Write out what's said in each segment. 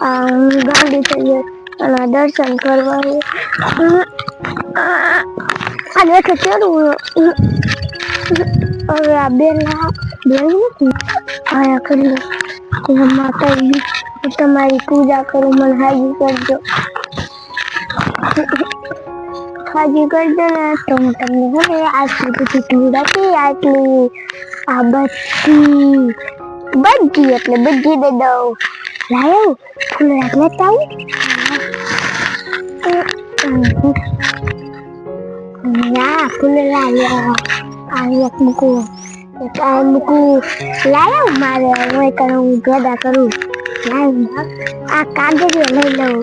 ગાંડી થઈ અને દર્શન કરવા આ દેખે ચડવું હવે આ બેન બેન આયા કરી માતાજી તમારી પૂજા કરું મને હાજી કરજો હાજી કરજો ને તો હું તમને હવે આટલી બધી ધૂળ હતી આટલી આ બધી બધી એટલે બધી દે દઉં. લાયો ફૂલ રાખ લેતા આવું. ના ફૂલ લાવ્યા આ એક મૂકું. એક આ મૂકું. લાયો મારે હું કરું હું ભેગા કરું. આ કાગળ લઈ લઉં.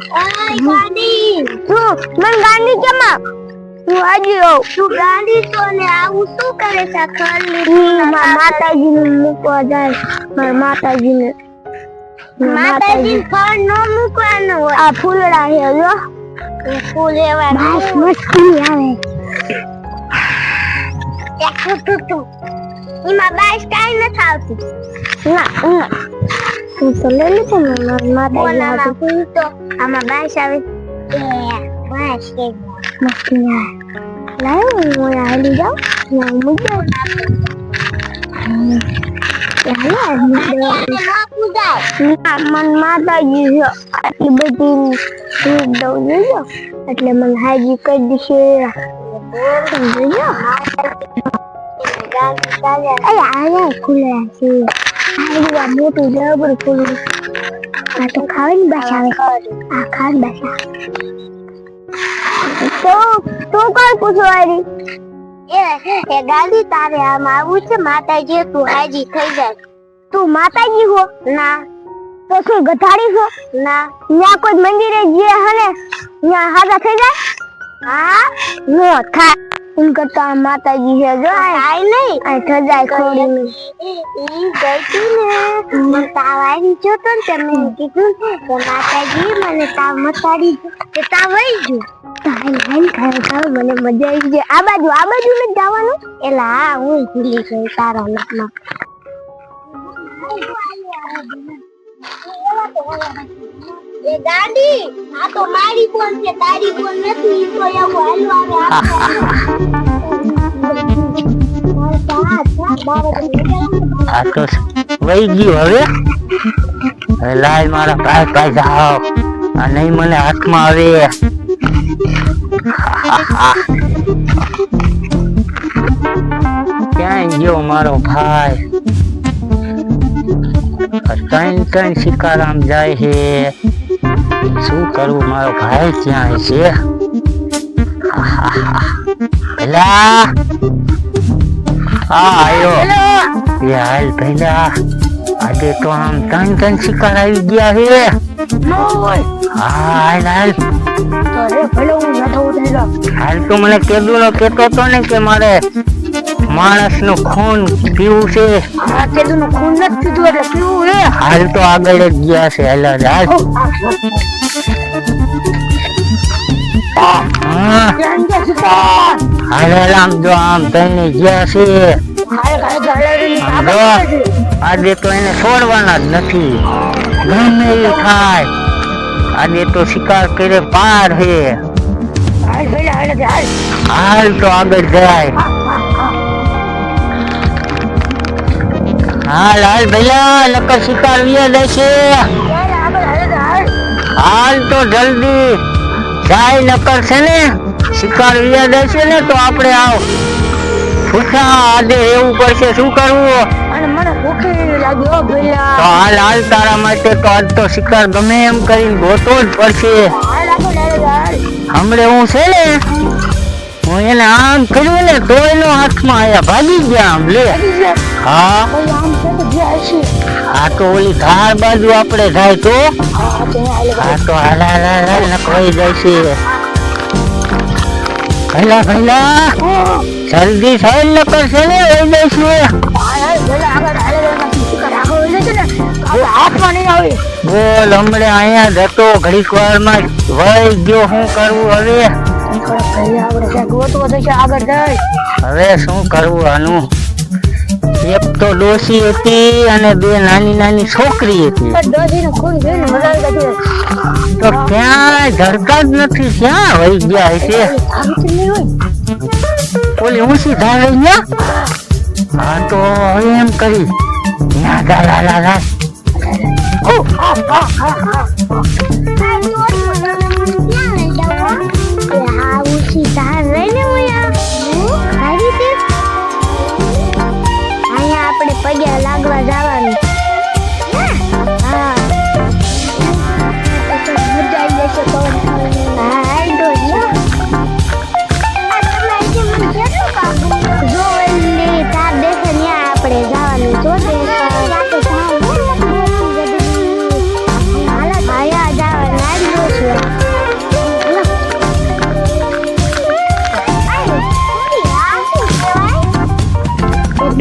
ગાંધી! તું મને ગાંડી કેમાં હું હાજી તું ગાંધી તો ને આવું શું કરે છે ખર માતાજી ને મૂકવા જાય. મારા માતાજી ને માતાજી ફળ નો મૂકવાનું હોય. આ ફૂલડા છે જો. ફૂલ એવા બસ મસ્તી આવે. એક તું તું. એમાં બાઈસ કાઈ ન થાવતું ના ના. હું તો લઈ ને મારી માતાજી તો આમાં બાઈસ આવે. બસ એ મસ્તી આવે લાવ હું હાલી જાઉં ને હું મૂકી જાઉં મન માતાજી છે આટલી બધી દઉં જોજો એટલે મને હાજી કરી દેશે જોજો અરે આયા ખુલ્લા છે આ મોટું જબર ખુલ્લું આ તો ખાવાની ભાષા આવે આ ખાવાની ભાષા. તો તું કોણ પૂછવારી એ એ ગાડી તારે આમ આવું છે? માતાજી તું હાજી થઈ જાય તું માતાજી હો? ના. તો શું ગધાડી છો ના. ત્યાં કોઈ મંદિરે જે હને ત્યાં હાજા થઈ જાય? હા? નો થાય. એમ માતાજી છે. જો આય નહીં આ થજાય ખોડી ઈ ગઈતી ને મને તાવ આવી ગયો તો ને તમે કીધું કે માતાજી મને તાવ મસાડી કે તાવ આવી ગયો. તાઈ લાઈન ખરેખર મને મજા આવી ગઈ. આ બાજુ આ બાજુ ને જવાનું? એલા હા હું ભૂલી ગઈ તારા નામમાં એ ગાડી આ તો મારી ફોન છે તારી ફોન નથી તો એવું હાલવા આ તો વહી ગયું હવે લાય મારા ભાઈ ભાઈ જાઓ આ નહીં મને હાથમાં આવે ક્યાંય ગયો મારો ભાઈ ત્રણ ત્રણ શિકારામ જાય છે શું કરવું મારો ભાઈ ક્યાં છે પેલા હા આયો. એ હાલ પહેલા આજે તો આમ ત્રણ ત્રણ શિકાર આવી ગયા છે હા હાલ હાલ. હાલ. તું મને કેદુ નો કેતો તો ને કે મારે માણસનું ખૂન પીવું છે હાલ તો આગળ જ ગયા છે હાલ હાલ હાલ. હા હાલ હાલ આમ જો આમ તઈને ગયા છે આમ જો આજે તો એને છોડવાના જ નથી ગમે એવું થાય આજે તો શિકાર કરે પાર છે હાલ તો આગળ જાય હાલ હાલ ભૈલા નકર શિકાર વિયા દેશે હાલ તો જલ્દી જાય નકર છે ને શિકાર વિયા દેશે ને તો આપણે આવ. પૂછા આજે એવું પડશે. શું કરવું? તો હાલ હાલ તારા માટે તો આજ તો શિકાર ગમે એમ કરીને ગોતો જ પડશે. હમણે હું છે ને હું એને આમ કર્યું ને તો એનો હાથમાં આયા ભાગી ગયા આમ લે. હા. આ તો ઓલી ધાર બાજુ આપણે જાય તો. આ તો હાલ હાલ નકવાઈ જાય છે. ભલા ભલા જલ્દી સાહેબ ન કરશે ને જાય છે બોલ હમણે અહીંયા જતો ઘડીક વારમાં વહી ગયો શું કરવું હવે હવે શું કરવું આનું એક તો ડોશી હતી અને બે નાની નાની છોકરી હતી. તો ક્યાંય ધરતા જ નથી ક્યાં વહી ગયા હશે? ઓલી હું ઊંચી ધારે ગયા હા તો હવે એમ કરી ત્યાં જા લા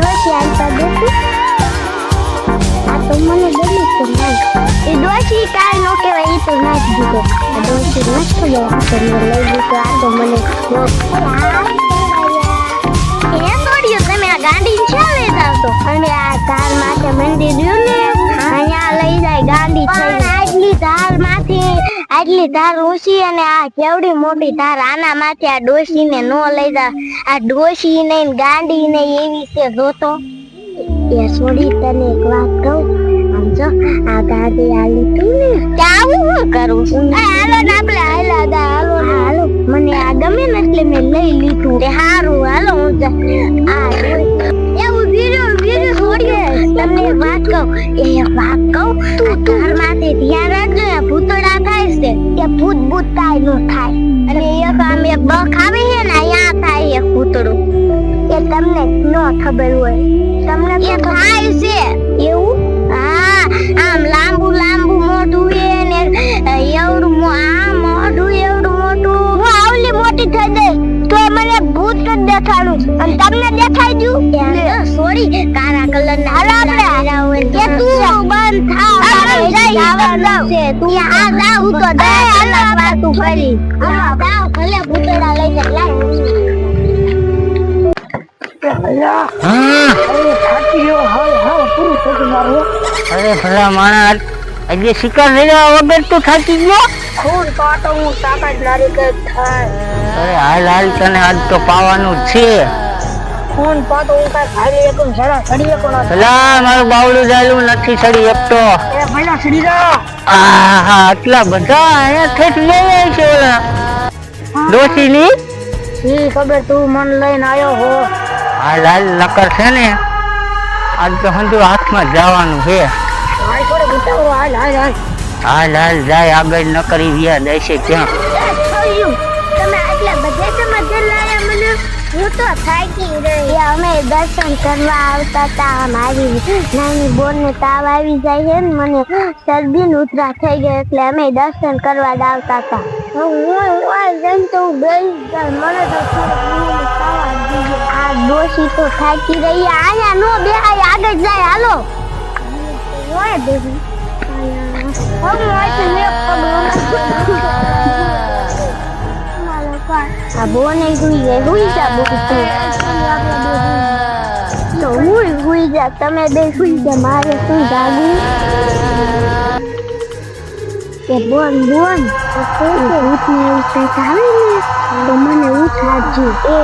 ડોસી આલતા દેખી આ તો મને ગમી છે નાખ એ ડોસી કાલ નો કહેવાય એ તો નાખ દીધો. આ ડોસી મસ્ત ગયો. આ તો મેં લઈ દીધો આ તો મને એ તોડ્યું તમે આ ગાંડી છે લેતા આવતો અને આ તાર માથે મંદિર રહ્યું ને અહીંયા લઈ જાય ગાંડી છે આટલી તારમાંથી આટલી તાર ઊંચી અને આ કેવડી મોટી તાર આના માથે આ ડોસી ને નો લઈ જા. આ ડોસી ને ગાંડી ને એવી છે જોતો એ છોડી તને એક વાત કહું. આમ જો આ ગાડી આલી તું ને. ત્યાં હું કરું છું? હાલો ને આપણે હાલા દા હાલો હાલો. મને આ ગમે ને એટલે મેં લઈ લીધું. તે હારું હાલો હું આ એવું વીરો વીરો છોડીએ. તમને વાત કહું. એ વાત કહું. તું તાર માથે ધ્યાન રાખજો આ ભૂતડા છે એ ભૂત ભૂત થાય નો થાય. અને એક આમ એક બખ આવે છે ને અહીંયા થાય એક ભૂતડું એ તમને ન ખબર હોય. તમને એ થાય છે. એવું? હા આમ લાંબુ લાંબુ મોઢું એ ને એવડું આ મોઢું એવડું મોટું. હું આવલી મોટી થઈ ગઈ તો મને ભૂત જ દેખાડું અને તમને દેખાઈ ગયું? સોરી કાળા કલર ના હોય આપણે કે તું. બંધ થાવ જવાનું છે તું આ જા હું તો હાલો વાતું કરી હાલો જાવ ભલે ભૂતડા લઈને લાવ. અરે ભલા માણસ આજે શિકાર લઈ વગર તો થાકી ગયો? ખૂન હું થાય. અરે હાલ હાલ તને આજ તો પાવાનું જ છે. ખૂન પાતો હું કઈ ખાલી એકમ સડા સડી એકમ ભલા મારું બાવડું જાયલું નથી સડી એકતો એ ભલા સડી જા. આહા આટલા બધા અહીંયા ઠેઠ લઈ છે ઓલા. ડોશીની? ઈ ખબર તું મન લઈને આવ્યો હો. આ લાલ નકર છે ને આજ તો હંધુ હાથમાં જવાનું છે. હાલ હાલ હાલ. હાલ હાલ જાય આગળ નકરી વ્યા દેશે ક્યાં? તો થાકી રહી અમે દર્શન કરવા આવતા હતા મારી નાની બોન ને તાવ આવી જાય છે ને મને શરદી ને ઉધરા થઈ ગઈ એટલે અમે દર્શન કરવા જ આવતા હતા હું જઈને તો હું બેસી મને તો. આ ડોશી તો થાકી રહી આયા નો બે આગળ જાય હાલો. બેબી બોને હુઈ હુઈ જા બોલ તું. તો હું હુઈ જા. તમે બે હુઈ જા. મારે શું જાગવું કે બોન બોન. ભૂતને કંઈક આવે ને તો મને ઉઠાડજો એ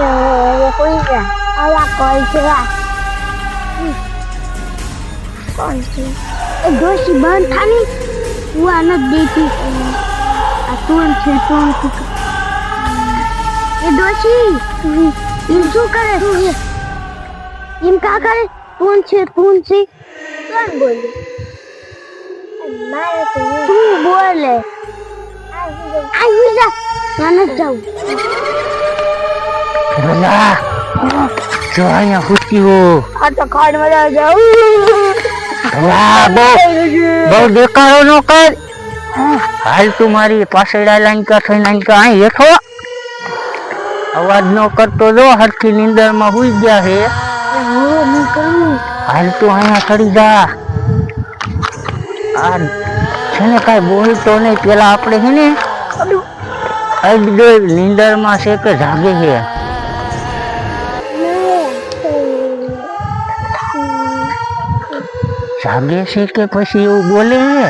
હુઈ જા. આયા કોલ છે આ કોણ છે. એ ડોશી બંધ થાની હું આ નથી દેતી. આ ટોન છે છે. એ ડોશી એમ શું કરે એમ કા કરે કોણ છે કોણ છે કોણ બોલે. તું બોલે. આવી જા મને જાઉં ભલા જો અહીંયા ખુશી હો આ તો ખાડમાં જાઉં ભલા બહુ બહુ દેખાડો નો કર હાલ તું મારી પાસે લાઈન કા થઈ લાઈન કા અહીં હેઠો અવાજ નો કરતો જો હરખી નીંદરમાં હુઈ ગયા છે હાલ તું અહીંયા ચડી જા. આ છે ને કાંઈ બોલતો નહીં. પેલા આપણે છે ને અડડોય નીંદરમાં છે કે જાગે છે. જાગે છે કે પછી એવું બોલે છે?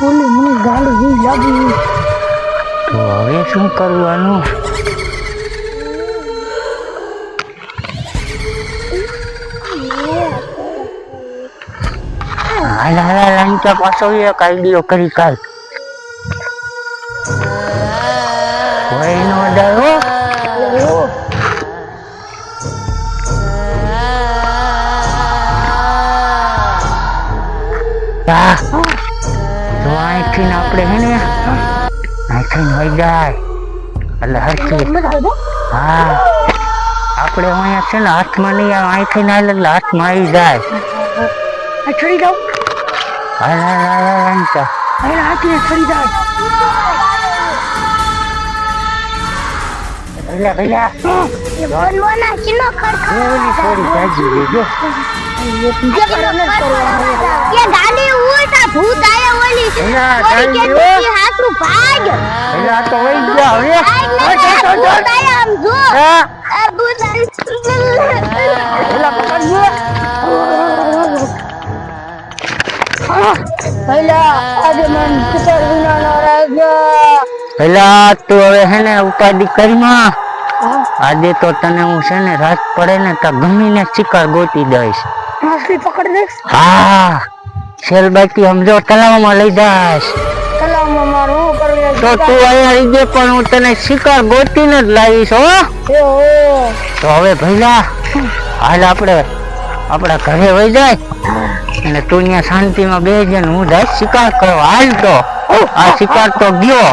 બોલે મને ગાડી લાગી. તો હવે શું કરવાનું? હાલ હાલ અંકા પાછો એક આઈડિયો કરી કાલ કોઈ નો ડરો જો અહીંથી આપણે હે ને, અહીંથી વહી જાય. એટલે હરખી. હા. આપણે અહીંયા છે ને હાથમાં નહીં આવે, અહીંથી ના એટલે હાથમાં આવી જાય. છોડી જાવ ગાડી ઉલટા ભૂત આયા ઓલી ઓલી હાથનું ભાગ આ તો વહી ગયા હવે ભૂત આયા આમ જો ભૂત ભઈલા પકડજો નો ભઈલા તું હવે હે ને ઉપાધિ કરીમાં આજે તો તને હું છે ને રાત પડે ને તો ગમીને શિકાર ગોતી દઈશ. માછલી પકડ દઈશ હા. શેલ બાકી સમજો તલાવમાં લઈ જાશ. તલાવમાં મારું હું કરવું તો તું અહીંયા આવી ગયો પણ હું તને શિકાર ગોતીને જ લાવીશ હો. તો હવે ભાઈલા હાલ આપણે આપણા ઘરે વહી જાય અને તું અહીંયા શાંતિમાં બે જણ હું જાય શિકાર કરો હાલ તો આ શિકાર તો ગયો.